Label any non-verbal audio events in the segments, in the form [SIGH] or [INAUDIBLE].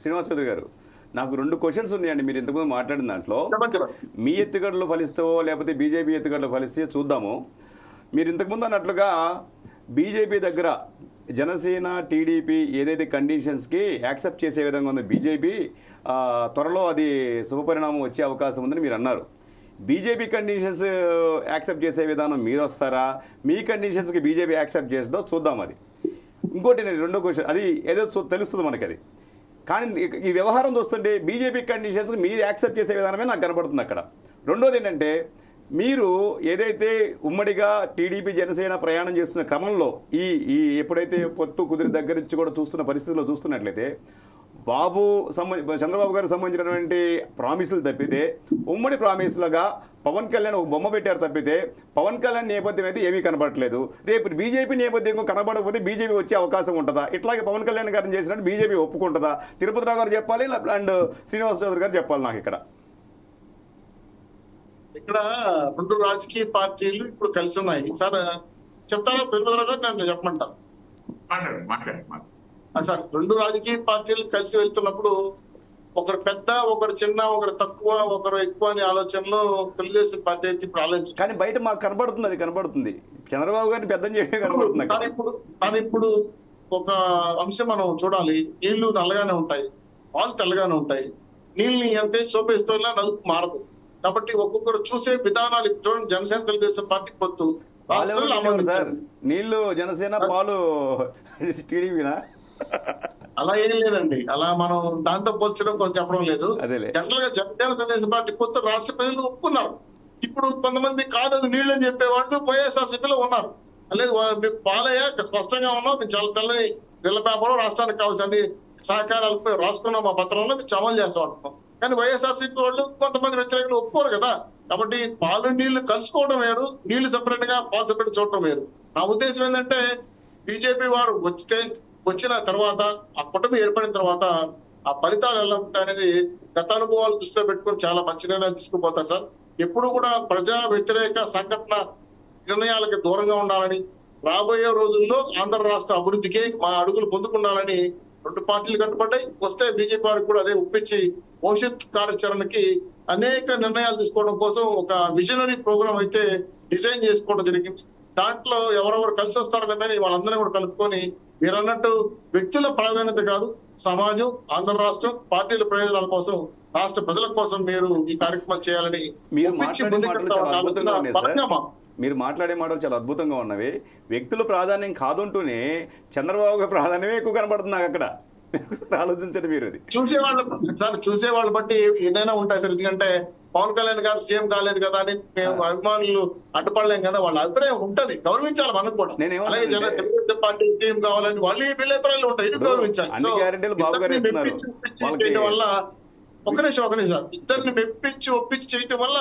శ్రీనివాస్ చౌదరి గారు నాకు రెండు క్వశ్చన్స్ ఉన్నాయండి మీరు ఇంతకుముందు మాట్లాడిన దాంట్లో. మీ ఎత్తుగడలు ఫలిస్తావో లేకపోతే బీజేపీ ఎత్తుగడలు ఫలిస్తే చూద్దాము. మీరు ఇంతకుముందు అన్నట్లుగా బీజేపీ దగ్గర జనసేన టీడీపీ ఏదైతే కండిషన్స్కి యాక్సెప్ట్ చేసే విధంగా ఉంది బీజేపీ త్వరలో అది శుభపరిణామం వచ్చే అవకాశం ఉందని మీరు అన్నారు. బీజేపీ కండిషన్స్ యాక్సెప్ట్ చేసే విధానం మీరు వస్తారా? మీ కండిషన్స్కి బీజేపీ యాక్సెప్ట్ చేస్తుందో చూద్దాం అది. ఇంకోటి నేను రెండో క్వశ్చన్ అది ఏదో తెలుస్తుంది మనకి అది. కానీ ఈ- వ్యవహారం చూస్తుంటే బీజేపీ కండిషన్స్ మీరు యాక్సెప్ట్ చేసే విధానమే నాకు కనబడుతుంది అక్కడ. రెండోది ఏంటంటే మీరు ఏదైతే ఉమ్మడిగా టీడీపీ జనసేన ప్రయాణం చేస్తున్న క్రమంలో ఈ ఈ ఎప్పుడైతే పొత్తు కుదిరి దగ్గర నుంచి కూడా చూస్తున్న పరిస్థితుల్లో చూస్తున్నట్లయితే బాబు సంబంధ చంద్రబాబు గారికి సంబంధించినటువంటి ప్రామిసులు తప్పితే ఉమ్మడి ప్రామిసులుగా పవన్ కళ్యాణ్ ఒక బొమ్మ పెట్టారు తప్పితే పవన్ కళ్యాణ్ నేపథ్యం అయితే ఏమీ కనబడట్లేదు రేపు బీజేపీ నేపథ్యం కనబడకపోతే బీజేపీ వచ్చే అవకాశం ఉంటుందా? ఇట్లాగే పవన్ కళ్యాణ్ గారిని చేసినట్టు బీజేపీ ఒప్పుకుంటుందా? తిరుపతి రావు గారు చెప్పాలి అండ్ శ్రీనివాస్ చౌదరి గారు చెప్పాలి నాకు ఇక్కడ. ఇక్కడ రెండు రాజకీయ పార్టీలు ఇప్పుడు కలిసి ఉన్నాయి. సార్ చెప్తారా? తిరుపతిరావు గారు నన్ను చెప్పమంటారు. మాట్లాడండి మాట్లాడండి. సార్ రెండు రాజకీయ పార్టీలు కలిసి వెళ్తున్నప్పుడు ఒకరు పెద్ద ఒకరు చిన్న ఒకరు తక్కువ ఒకరు ఎక్కువ అనే ఆలోచనలో తెలుగుదేశం పార్టీ అయితే ఇప్పుడు ఆలోచించారు కానీ బయట మాకు కనబడుతుంది అది కనబడుతుంది. చంద్రబాబు గారిని పెద్దం చేయడం కనబడుతుంది కానీ ఇప్పుడు కానీ ఇప్పుడు ఒక అంశం మనం చూడాలి. నీళ్ళు నల్లగానే ఉంటాయి. పాలు తెల్లగానే ఉంటాయి. నీళ్ళని ఎంతే సోపేస్తూ నలుపు మారదు. కాబట్టి ఒక్కొక్కరు చూసే విధానాలు చూడండి జనసేన తెలుగుదేశం పార్టీ పొత్తు. నీళ్ళు జనసేన పాలు టీడీపీనా అలా ఏం లేదండి. అలా మనం దాంతో పోల్చడం కోసం చెప్పడం లేదు. జనరల్గా జనసేన తెలుగుదేశం పార్టీ కొత్త రాష్ట్ర ప్రజలు ఒప్పుకున్నారు. ఇప్పుడు కొంతమంది కాదు అది నీళ్ళు అని చెప్పేవాళ్ళు వైఎస్ఆర్సీపీలో ఉన్నారు. లేదు మీకు పాలయ్య స్పష్టంగా ఉన్నాం మేము చాలా తెల్లని తెల్ల పేపర్ రాష్ట్రానికి కావాల్సిన సహకారాలు రాసుకున్నాం మా పత్రంలో మేము అమలు చేస్తాం అంటున్నాం. కానీ వైఎస్ఆర్సీపీ వాళ్ళు కొంతమంది వ్యతిరేకులు ఒప్పుకోరు కదా. కాబట్టి పాలు నీళ్ళు కలుసుకోవడం వేరు. నీళ్ళు సెపరేట్గా పాలు సెపరేట్ చూడటం వేరు. నా ఉద్దేశం ఏంటంటే బీజేపీ వారు వచ్చితే వచ్చిన తర్వాత ఆ కుటుంబం ఏర్పడిన తర్వాత ఆ ఫలితాలు ఎలా ఉంటాయనేది గత అనుభవాలు దృష్టిలో పెట్టుకొని చాలా మంచి నిర్ణయాలు తీసుకుపోతారు సార్. ఎప్పుడు కూడా ప్రజా వ్యతిరేక సంఘటన నిర్ణయాలకు దూరంగా ఉండాలని రాబోయే రోజుల్లో ఆంధ్ర రాష్ట్ర అభివృద్ధికి మా అడుగులు ముందుకుండాలని రెండు పార్టీలు కట్టుబడ్డాయి. వస్తే బీజేపీ వారికి కూడా అదే ఒప్పించి భవిష్యత్ కార్యాచరణకి అనేక నిర్ణయాలు తీసుకోవడం కోసం ఒక విజనరీ ప్రోగ్రామ్ అయితే డిజైన్ చేసుకోవడం జరిగింది. దాంట్లో ఎవరెవరు కలిసి వస్తారనే వాళ్ళందరినీ కూడా కలుపుకొని మీరు అన్నట్టు వ్యక్తుల ప్రాధాన్యత కాదు సమాజం ఆంధ్ర రాష్ట్రం పార్టీల ప్రయోజనాల కోసం రాష్ట్ర ప్రజల కోసం మీరు ఈ కార్యక్రమాలు చేయాలని మీరు మాట్లాడే మాటలు చాలా అద్భుతంగా ఉన్నవి. వ్యక్తుల ప్రాధాన్యం కాదుంటూనే చంద్రబాబు ప్రాధాన్యమే ఎక్కువ కనబడుతుంది నాకు అక్కడ. [LAUGHS] ఆలోచించండి మీరు అది. చూసేవాళ్ళు సార్ చూసేవాళ్ళు బట్టి ఏదైనా ఉంటాయి సార్. ఎందుకంటే పవన్ కళ్యాణ్ గారు సీఎం కాలేదు కదా అని మేము అభిమానులు అడ్డుపడలేం కదా. వాళ్ళ అభిప్రాయం ఉంటది. గౌరవించాలి మనకు కూడా. అలాగే జన తెలుగుదేశం పార్టీ సీఎం కావాలని వాళ్ళు ఈ వీళ్ళ అభిప్రాయాలు ఉంటాయి. ఇది గౌరవించాలి. వల్ల ఒక నిమిషం ఒక నిమిషం. ఇద్దరిని మెప్పించి ఒప్పించి చేయటం వల్ల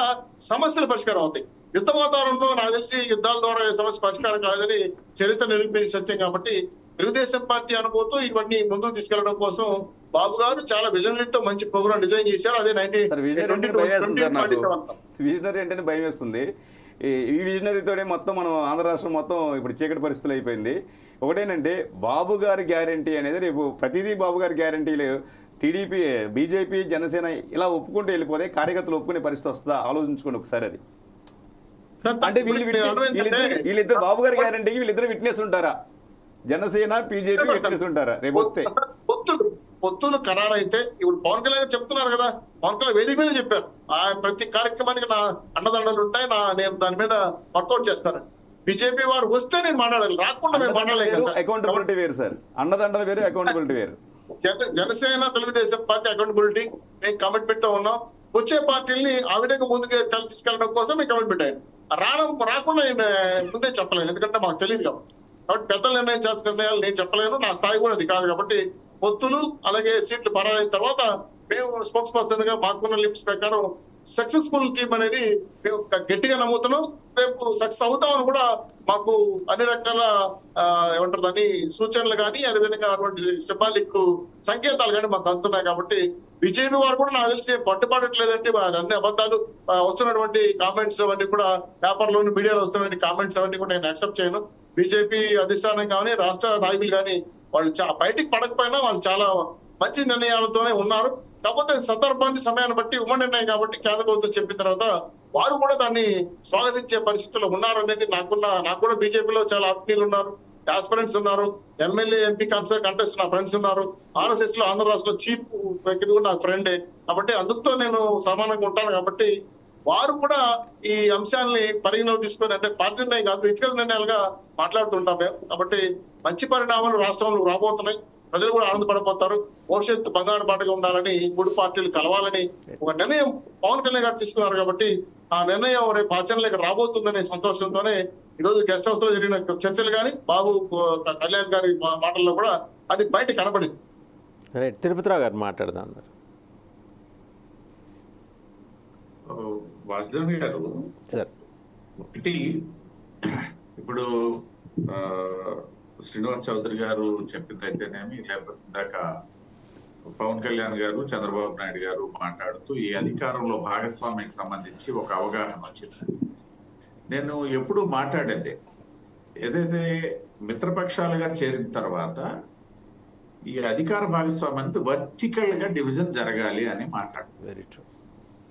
సమస్యలు పరిష్కారం అవుతాయి. యుద్ధ వాతావరణంలో నాకు తెలిసి యుద్ధాల ద్వారా సమస్య పరిష్కారం కాలేదని చరిత్ర నిరూపించి సత్యం కాబట్టి తెలుగుదేశం పార్టీ అనుభవంతో ఇవన్నీ ముందుకు తీసుకెళ్ళడం కోసం బాబు గారు చాలా విజనరీతో మంచి ప్రోగ్రామ్ డిజైన్ చేశారు. అదే విజనరీ అంటే భయం వేస్తుంది అంటేనే భయం ఈ- విజనరీతోనే మొత్తం మనం ఆంధ్ర రాష్ట్రం మొత్తం ఇప్పుడు చీకటి పరిస్థితులు అయిపోయింది. ఒకటేనంటే బాబు గారి గ్యారంటీ అనేది రేపు ప్రతిదీ బాబు గారి గ్యారంటీలు టీడీపీ బీజేపీ జనసేన ఇలా ఒప్పుకుంటూ వెళ్ళిపోతే కార్యకర్తలు ఒప్పుకునే పరిస్థితి వస్తుందా? ఆలోచించుకోండి ఒకసారి అది. అంటే వీళ్ళు వీళ్ళిద్దరు వీళ్ళిద్దరు బాబు గారి గ్యారంటీకి వీళ్ళిద్దరు విట్నెస్ ఉంటారా? జనసేన బీజేపీ విట్నెస్ ఉంటారా? రేపు వస్తే. పొత్తులు పొత్తులు ఖరారైతే ఇప్పుడు పవన్ కళ్యాణ్ గారు చెప్తున్నారు కదా పవన్ కళ్యాణ్ వేదిక మీద చెప్పారు. ఆ ప్రతి కార్యక్రమానికి నా అండదండలు ఉంటాయి నా నేను దాని మీద వర్కౌట్ చేస్తాను. బీజేపీ వారు వస్తే నేను మాట్లాడాలి రాకుండా మేము మాట్లాడలేదు. అకౌంటబిలిటీ వేరు సార్. అండదండలు వేరు అకౌంటబిలిటీ వేరు. జన- జనసేన తెలుగుదేశం పార్టీ అకౌంటబిలిటీ మేము కమిట్మెంట్తో ఉన్నాం. వచ్చే పార్టీల్ని ఆ విధంగా ముందుకు తెల- తీసుకెళ్ళడం కోసం మేము కమిట్మెంట్ అయ్యాం. రావడం రాకుండా నేను ముందే చెప్పలేను ఎందుకంటే మాకు తెలియదు కాబట్టి. కాబట్టి పెద్దలు నిర్ణయించాల్సిన నిర్ణయాలు నేను చెప్పలేను. నా స్థాయి కూడా అది కాదు కాబట్టి పొత్తులు అలాగే సీట్లు పరారైన తర్వాత మేము స్పోక్స్ పర్సన్గా మాకున్న లిప్స్ ప్రకారం సక్సెస్ఫుల్ టీం అనేది మేము గట్టిగా నమ్ముతున్నాం. రేపు సక్సెస్ అవుతామని కూడా మాకు అన్ని రకాల ఏమంటారు దాన్ని సూచనలు కానీ అదేవిధంగా అటువంటి సింబాలిక్ సంకేతాలు కానీ మాకు అందుతున్నాయి కాబట్టి బీజేపీ వారు కూడా నాకు తెలిసి పట్టుబడట్లేదండి అన్ని అబద్ధాలు వస్తున్నటువంటి కామెంట్స్ అవన్నీ కూడా పేపర్లోని మీడియాలో వస్తున్నటువంటి కామెంట్స్ అవన్నీ కూడా నేను యాక్సెప్ట్ చేయను. బీజేపీ అధిష్టానం కానీ రాష్ట్ర నాయకులు కానీ వాళ్ళు బయటికి పడకపోయినా వాళ్ళు చాలా మంచి నిర్ణయాలతోనే ఉన్నారు. కాకపోతే సందర్భాన్ని సమయాన్ని బట్టి ఉమ్మ నిర్ణయం కాబట్టి కేంద్ర ప్రభుత్వం చెప్పిన తర్వాత వారు కూడా దాన్ని స్వాగతించే పరిస్థితుల్లో ఉన్నారు అనేది నాకున్న నాకు కూడా బీజేపీలో చాలా ఆత్మీయులు ఉన్నారు. ఆస్పిరెంట్స్ ఉన్నారు. ఎమ్మెల్యే ఎంపీ కన్సర్ కంటెస్ట్ నా ఫ్రెండ్స్ ఉన్నారు. ఆర్ఎస్ఎస్లో ఆంధ్ర రాష్ట్రంలో చీఫ్ వ్యక్తి కూడా నా ఫ్రెండే. కాబట్టి అందరితో నేను సమానంగా ఉంటాను కాబట్టి వారు కూడా ఈ అంశాలని పరిగణలోకి తీసుకొని అంటే పార్టీ నిర్ణయం కాదు వ్యక్తిగత నిర్ణయాలుగా మాట్లాడుతుంటాం మేము. కాబట్టి మంచి పరిణామాలు రాష్ట్రంలో రాబోతున్నాయి. ప్రజలు కూడా ఆనందపడిపోతారు భవిష్యత్తు బంగారు బాటగా ఉండాలని మూడు పార్టీలు కలవాలని ఒక నిర్ణయం పవన్ కళ్యాణ్ గారు తీసుకున్నారు కాబట్టి ఆ నిర్ణయం రేపు ఆచరణలోకి రాబోతుందనే సంతోషంతోనే ఈ రోజు గెస్ట్ హౌస్లో జరిగిన చర్చలు కానీ బాబు కళ్యాణ్ గారి మా- మాటల్లో కూడా అది బయట కనబడింది రైట్ తిరుపతిరావు గారు మాట్లాడదాం వాసుదేవన్ గారు ఒకటి ఇప్పుడు శ్రీనివాస్ చౌదరి గారు చెప్పిందైతేనేమి లేకపోతే ఇందాక పవన్ కళ్యాణ్ గారు చంద్రబాబు నాయుడు గారు మాట్లాడుతూ ఈ అధికారంలో భాగస్వామ్యానికి సంబంధించి ఒక అవగాహన వచ్చింది. నేను ఎప్పుడు మాట్లాడేది. ఏదైతే మిత్రపక్షాలుగా చేరిన తర్వాత ఈ అధికార భాగస్వామ్యానికి వర్టికల్గా డివిజన్ జరగాలి అని మాట్లాడు వెరీ ట్రూ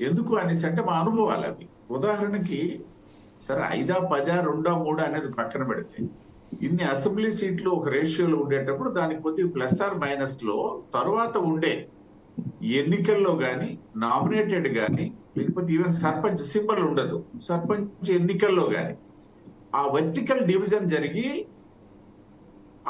ఎందుకు అనేసి అంటే మా అనుభవాలు అవి. ఉదాహరణకి సరే ఐదా పదా రెండా మూడా అనేది పక్కన పెడితే ఇన్ని అసెంబ్లీ సీట్లు ఒక రేషియోలో ఉండేటప్పుడు దానికి కొద్దిగా ప్లస్ ఆర్ మైనస్లో తరువాత ఉండే ఎన్నికల్లో కానీ నామినేటెడ్ కానీ లేకపోతే ఈవెన్ సర్పంచ్ సింబల్ ఉండదు. సర్పంచ్ ఎన్నికల్లో కానీ ఆ వర్టికల్ డివిజన్ జరిగి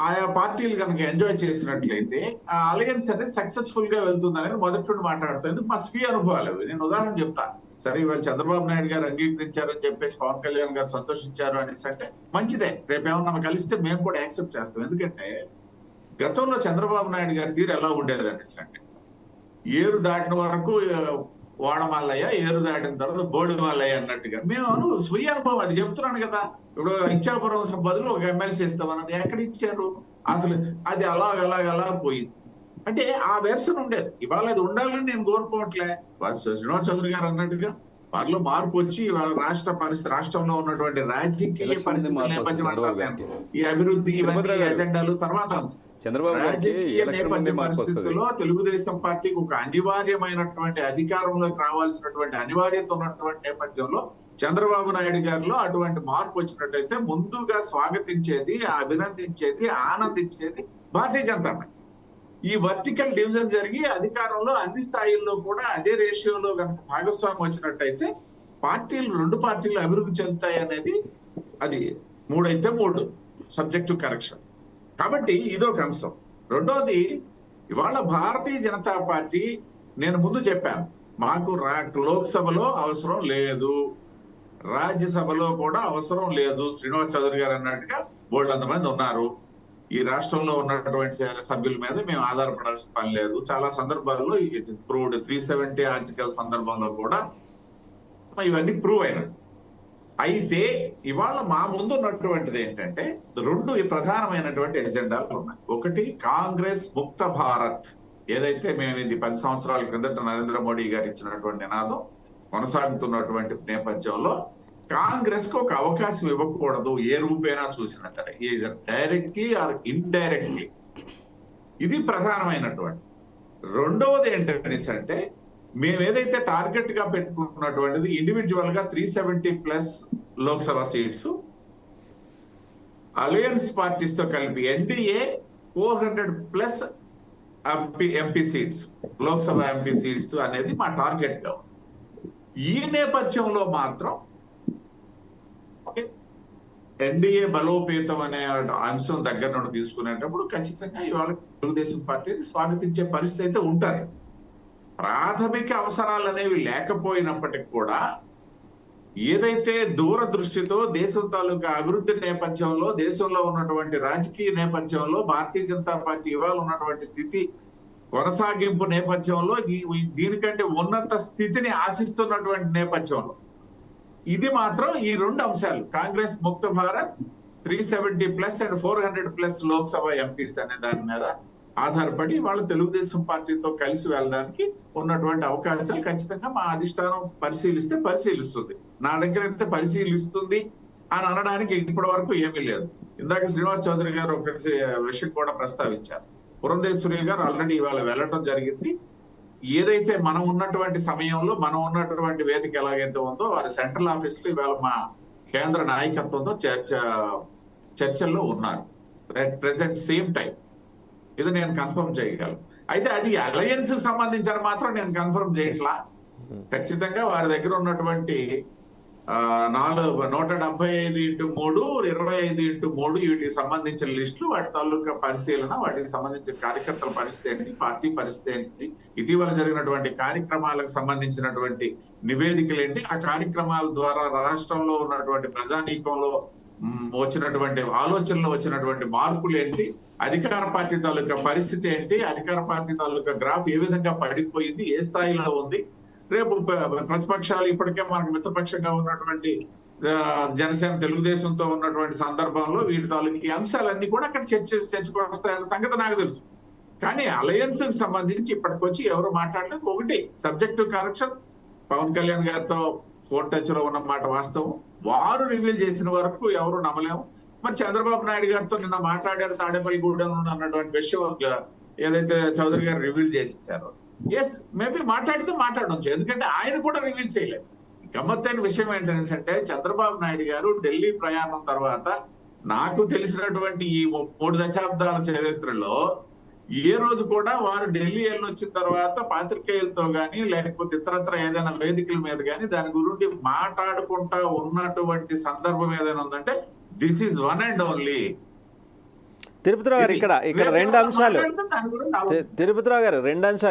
ఆయా పార్టీలు కనుక ఎంజాయ్ చేసినట్లయితే ఆ అలయన్స్ అనేది సక్సెస్ఫుల్గా వెళ్తుంది అనేది మొదటి నుండి మాట్లాడుతుంది మా స్వీయ అనుభవాలు నేను ఉదాహరణ చెప్తా. సరే ఇవాళ చంద్రబాబు నాయుడు గారు అంగీకరించారని చెప్పేసి పవన్ కళ్యాణ్ గారు సంతోషించారు అనేసి అంటే మంచిదే. రేపు ఏమన్నా కలిస్తే మేము కూడా యాక్సెప్ట్ చేస్తాం. ఎందుకంటే గతంలో చంద్రబాబు నాయుడు గారి తీరు ఎలా ఉండేది అనేసి అంటే ఏరు దాటిన వరకు ఆ, వాడమల్లయ్య ఏరు దాటిన తర్వాత బోడి మల్లయ్య అన్నట్టుగా మేము స్వీయ అనుభవం అది చెప్తున్నాను కదా ఇప్పుడు ఇచ్చాపురం బదులు ఒక ఎమ్మెల్సీ ఇస్తామన్నది ఎక్కడ ఇచ్చారు అసలు అది అలాగ అలాగ అలా పోయింది అంటే ఆ వెర్షన్ ఉండేది ఇవాళ అది ఉండాలని నేను కోరుకోవట్లే వారు శ్రీనివాస్ చౌదరి గారు అన్నట్టుగా వారిలో మార్పు వచ్చి ఇవాళ రాష్ట్ర పరిస్థితి రాష్ట్రంలో ఉన్నటువంటి రాజకీయ నేపథ్యం గారికి. ఈ అభివృద్ధి ఇవన్నీ. ఎజెండాలు తర్వాత. చంద్రబాబు తెలుగుదేశం పార్టీకి ఒక అనివార్యమైనటువంటి అధికారంలోకి రావాల్సినటువంటి అనివార్యత ఉన్నటువంటి నేపథ్యంలో చంద్రబాబు నాయుడు గారిలో అటువంటి మార్పు వచ్చినట్టయితే ముందుగా స్వాగతించేది అభినందించేది ఆనందించేది భారతీయ జనతా పార్టీ. ఈ వర్టికల్ డివిజన్ జరిగి అధికారంలో అన్ని స్థాయిల్లో కూడా అదే రేషియోలో కనుక భాగస్వామ్యం వచ్చినట్టయితే పార్టీలు రెండు పార్టీలు అభివృద్ధి చెందుతాయి అనేది అది మూడైతే మూడు సబ్జెక్టు కరెక్షన్ కాబట్టి ఇదొక అంశం. రెండోది ఇవాళ భారతీయ జనతా పార్టీ నేను ముందు చెప్పాను మాకు రా లోక్సభలో అవసరం లేదు. రాజ్యసభలో కూడా అవసరం లేదు. శ్రీనివాస్ చౌదరి గారు అన్నట్టుగా బోళ్ళంత మంది ఉన్నారు. ఈ రాష్ట్రంలో ఉన్నటువంటి సభ్యుల మీద మేము ఆధారపడాల్సిన పని లేదు. చాలా సందర్భాల్లో it is proved. Three seventy article సందర్భంలో కూడా ఇవన్నీ ప్రూవ్ అయినట్టు అయితే ఇవాళ మా ముందు ఉన్నటువంటిది ఏంటంటే రెండు ప్రధానమైనటువంటి ఎజెండాలు ఉన్నాయి. ఒకటి కాంగ్రెస్ ముక్త భారత్. ఏదైతే మేము ఇది పది సంవత్సరాల క్రిందట నరేంద్ర మోడీ గారు ఇచ్చినటువంటి నినాదం కొనసాగుతున్నటువంటి నేపథ్యంలో కాంగ్రెస్కు ఒక అవకాశం ఇవ్వకూడదు ఏ రూపేనా చూసినా సరే. డైరెక్ట్లీ ఆర్ ఇండైరెక్ట్లీ ఇది ప్రధానమైనటువంటి. రెండవది ఏంటనేసి అంటే మేము ఏదైతే టార్గెట్గా పెట్టుకున్నటువంటిది ఇండివిజువల్గా three seventy plus Lok Sabha seats alliance పార్టీస్తో కలిపి NDA four hundred plus MP MP seats Lok Sabha MP seats అనేది మా టార్గెట్గా ఈ నేపథ్యంలో మాత్రం ఎన్డీఏ బలోపేతం అనే అంశం దగ్గర నుండి తీసుకునేటప్పుడు ఖచ్చితంగా ఇవాళ తెలుగుదేశం పార్టీని స్వాగతించే పరిస్థితి అయితే ఉంటుంది. ప్రాథమిక అవసరాలు అనేవి లేకపోయినప్పటికి కూడా ఏదైతే దూరదృష్టితో దేశం తాలూకా అభివృద్ధి నేపథ్యంలో దేశంలో ఉన్నటువంటి రాజకీయ నేపథ్యంలో భారతీయ జనతా పార్టీ ఇవాళ ఉన్నటువంటి స్థితి కొనసాగింపు నేపథ్యంలో దీనికంటే ఉన్నత స్థితిని ఆశిస్తున్నటువంటి నేపథ్యంలో. ఇది మాత్రం ఈ రెండు అంశాలు కాంగ్రెస్ ముక్త Bharat three seventy plus and four hundred plus Lok Sabha MPs అనే దాని మీద ఆధారపడి వాళ్ళు తెలుగుదేశం పార్టీతో కలిసి వెళ్ళడానికి ఉన్నటువంటి అవకాశాలు ఖచ్చితంగా మా అధిష్టానం పరిశీలిస్తే పరిశీలిస్తుంది. నా దగ్గర అయితే పరిశీలిస్తుంది అని అనడానికి ఇప్పటి వరకు ఏమీ లేదు. ఇందాక శ్రీనివాస్ చౌదరి గారు ఒక విషయం కూడా ప్రస్తావించారు. పురంధేశ్వరి గారు ఆల్రెడీ ఇవాళ వెళ్ళటం జరిగింది. ఏదైతే మనం ఉన్నటువంటి సమయంలో మనం ఉన్నటువంటి వేదిక ఎలాగైతే ఉందో వారి సెంట్రల్ ఆఫీస్లో ఇవాళ మా కేంద్ర నాయకత్వంతో చర్చ చర్చల్లో ఉన్నారు. అట్ ప్రెసెంట్ సేమ్ టైం ఇది నేను కన్ఫర్మ్ చేయగలను. అయితే అది అలయన్స్కి సంబంధించిన మాత్రం నేను కన్ఫర్మ్ చేయట్లా. ఖచ్చితంగా వారి దగ్గర ఉన్నటువంటి నాలుగు నూట డెబ్బై ఐదు ఇంటూ మూడు ఇరవై ఐదు ఇంటూ మూడు వీటికి సంబంధించిన లిస్టులు వాటి తాలూకా పరిశీలన వాటికి సంబంధించిన కార్యకర్తల పరిస్థితి ఏంటి పార్టీ పరిస్థితి ఏంటి ఇటీవల జరిగినటువంటి కార్యక్రమాలకు సంబంధించినటువంటి నివేదికలు ఏంటి ఆ కార్యక్రమాల ద్వారా రాష్ట్రంలో ఉన్నటువంటి ప్రజానీకంలో వచ్చినటువంటి ఆలోచనలో వచ్చినటువంటి మార్పులు ఏంటి? అధికార పార్టీ తాలూకా పరిస్థితి ఏంటి? అధికార పార్టీ తాలూకా గ్రాఫ్ ఏ విధంగా పడిపోయింది? ఏ స్థాయిలో ఉంది? రేపు ప్రతిపక్షాలు ఇప్పటికే మనకు మిత్రపక్షంగా ఉన్నటువంటి జనసేన తెలుగుదేశంతో ఉన్నటువంటి సందర్భంలో వీటి తాలూకు ఈ అంశాలన్నీ కూడా అక్కడ చర్చ చర్చకొస్తాయన్న సంగతి నాకు తెలుసు. కానీ అలయన్స్ సంబంధించి ఇప్పటికొచ్చి ఎవరు మాట్లాడలేదు? ఒకటి సబ్జెక్టివ్ కరెక్షన్ పవన్ కళ్యాణ్ గారితో ఫోన్ టచ్లో ఉన్నమాట వాస్తవం. వారు రివీల్ చేసిన వరకు ఎవరు నమ్మలేము. మరి చంద్రబాబు నాయుడు గారితో నిన్న మాట్లాడారు తాడేపల్లిగూడెం అన్నటువంటి విషయం ఏదైతే చౌదరి గారు రివీల్ చేశారో. ఎస్ మేబీ మాట్లాడితే మాట్లాడవచ్చు ఎందుకంటే ఆయన కూడా రివీల్ చేయలేదు. గమ్మత్తైన విషయం ఏంటంటే చంద్రబాబు నాయుడు గారు ఢిల్లీ ప్రయాణం తర్వాత నాకు తెలిసినటువంటి ఈ మూడు దశాబ్దాల చరిత్రలో ఏ రోజు కూడా వారు ఢిల్లీ వెళ్ళొచ్చిన తర్వాత పాత్రికేయులతో గాని లేకపోతే ఇతరత్ర ఏదైనా వేదికల మీద గాని దాని గురించి మాట్లాడుకుంటా ఉన్నటువంటి సందర్భం ఏదైనా ఉందంటే this is one and only. Tirupati Rao గారు ఇక్కడ ఇక్కడ రెండు అంశాలు. తిరుపతిరావు గారు రెండు అంశాలు